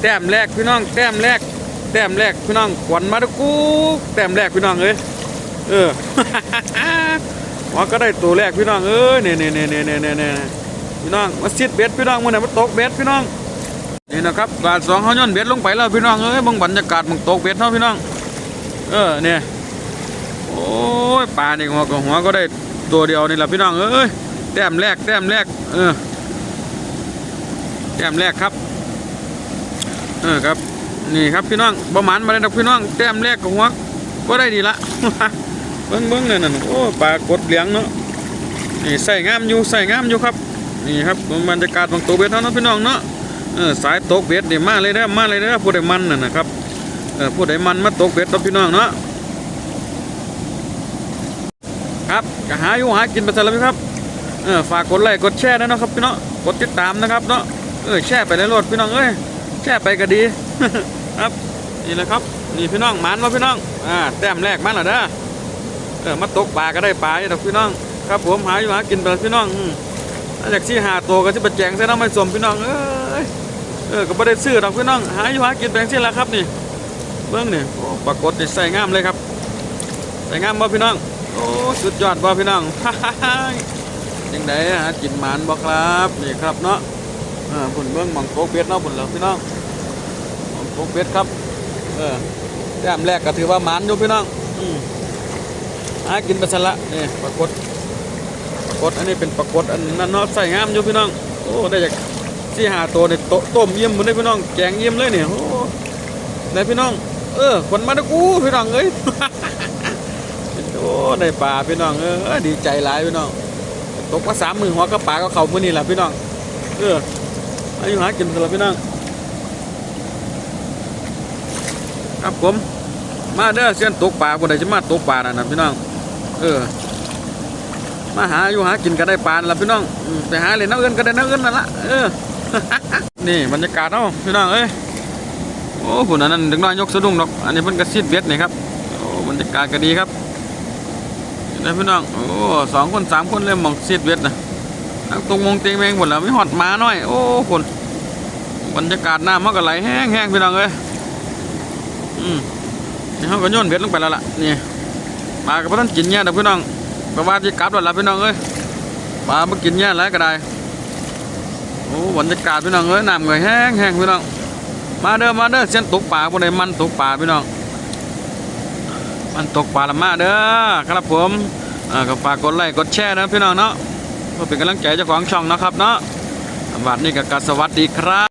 แต้มแรกพี่น้องแต้มแรกแต้มแรกพี่น้องขวัญมาตะกูแต้มแรกพี่น้องเอ้ยเออว่าก็ได้ตัวแรกพี่น้องเอ้ยเนี่ยเนี่ยเนี่ยเนี่ยเนี่ยเนี่ยพี่น้องมาซิดเบ็ดพี่น้องมันไหนมาตกเบ็ดพี่น้องนี่นะครับบาทสองเขาย่นเบ็ดลงไปแล้วพี่น้องเอ้ยบังบรรยากาศมึงตกเบ็ดเนาะพี่น้อง เออเนี่ยโอ้ยปลานี่หัวกับหัวก็ได้ตัวเดียวนี่แหละพี่น้องเอ้ยแต้มแรกแต้มแรกเออแต้มแรกครับ เออครับ นี่ครับพี่น้องประมาณมาเลยนะพี่น้องแต้มแรกกับหัวก็ได้ดีละเบิ้งเบิ้งเนี่ยนั่นโอ้ปลากดเหลียงเนาะนี่ใส่งามอยู่ใส่งามอยู่ครับนี่ครับบรรยากาศบางตัวเบ็ดเท่านั้นพี่น้องเนาะเออสายตกเบ็ดเนี่มาเลยเด้อมาเลยเด้อผู้ใดมันน่ะนะครับเออผู้ใดมันมาตกเบ็ดเนาะพี่น้องเนาะครับก็หาอยู่หากินไปซะแล้วพี่ครับเออฝากกดไลค์กดแชร์ด้วยเนาะครับพี่เนาะกดติดตามนะครับเนาะเออแชร์ไปเลยโลดพี่น้องเอ้ย แชร์ไปก็ดี ครับนี่แหละครับนี่พี่น้องหมันมาพี่น้องอ่าแต้มแรกมันเหรอเด้อเออมาตกปลาก็ได้ปลาอยู่ดอกพี่น้องครับผมหาอยู่หากินไปแล้วพี่น้องอืมถ้ากที่หาตัวก็ที่ปแจงใส่น้ำไม่สมพี่น้องเอ้ยเออก็ไม่ได้ซื้อดอกพี่น้องหาอยู่หากินแบงที่และครับนี่เบื้องนี่โอ้ปรากฏใส่งามเลยครับใส่งามบ่พี่น้องโอ้สุดยอดบ่พี่น้องยังไงหากินหมานบ่ครับนี่ครับเนาะ เออผุนเบื้องหมองโกเป็ดเนาะผุนเหลือพี่น้องมองโกเป็ดครับ เออแต้มแรกก็ถือว่าหมานอยู่พี่น้องอืมหากินไปซะละนี่ปรากฏปรากฏอันนี้เป็นปรากฏอันนั้นเนาะใส่งามอยู่พี่น้องโอ้ได้จากที่หาตัวในโตะต้มเยี่ยมหมดเลยพี่น้องแกงเยี่ยมเลยเนี่ยโอ้ได้พี่น้อง เออคนมาตะกูพี่น้องเอ้ยโอ้ได้ปลาพี่น้องเออดีใจหลายพี่น้องตกมาสามมือหัวกระปลาก็เข่ามื่อนี่แหละพี่น้อง เออ อายุหากินสำหรับพี่น้องครับผม มาเด้อเสียนตกปลาคนใดจะมาตกปลานะนะพี่น้อง เออ มาหาอยู่หากินก็ได้ปลานั่นละพี่น้องไปหาเลยน้ำเอินก็ได้น้ำเอินนั่นละเออ นี่บรรยากาศเนาะพี่น้องเอ้ย โอ้ผุนนนั้นเด็กน้อยยกสะดุ้งดอก อันนี้เพิ่นกระซิดเบ็ดนี่ครับโอ้บรรยากาศก็ดีครับนี่พี่น้อง โอ้สองคนสามคนเลยหมองซีดเบ็ดนะ ตรงมงเตียงแมงหมดแล้วไม่หอดมาหน้อย โอ้คนบรรยากาศน้ำมันก็ไหลแห้งแห้งพี่น้องเอ้ยอืมนี่เขาก็โยนเบ็ดลงไปแล้วล่ะนี่ปลากับพ่ท่านกินเนี่ยนะพี่น้องปลาว่าที่กลับแล้วล่ะพี่น้องเอ้ยปลามากินเนี่ยแล้วก็ได้โอ้บรรยากาศพี่น้องเอ้ยน้ำเงยแห้งแห้งพี่น้องมาเด้อมาเด้อเส้นตกปลาพวกใดมันตกปลาพี่น้องมันตกปลาละมาเด้อครับผมอ่าก็ฝากกดไลค์กดแชร์นะพี่น้องเนาะ เพื่อเป็นกำลังใจเจ้าของช่องนะครับเนาะบัดนี้ก็กสวัสดีครับ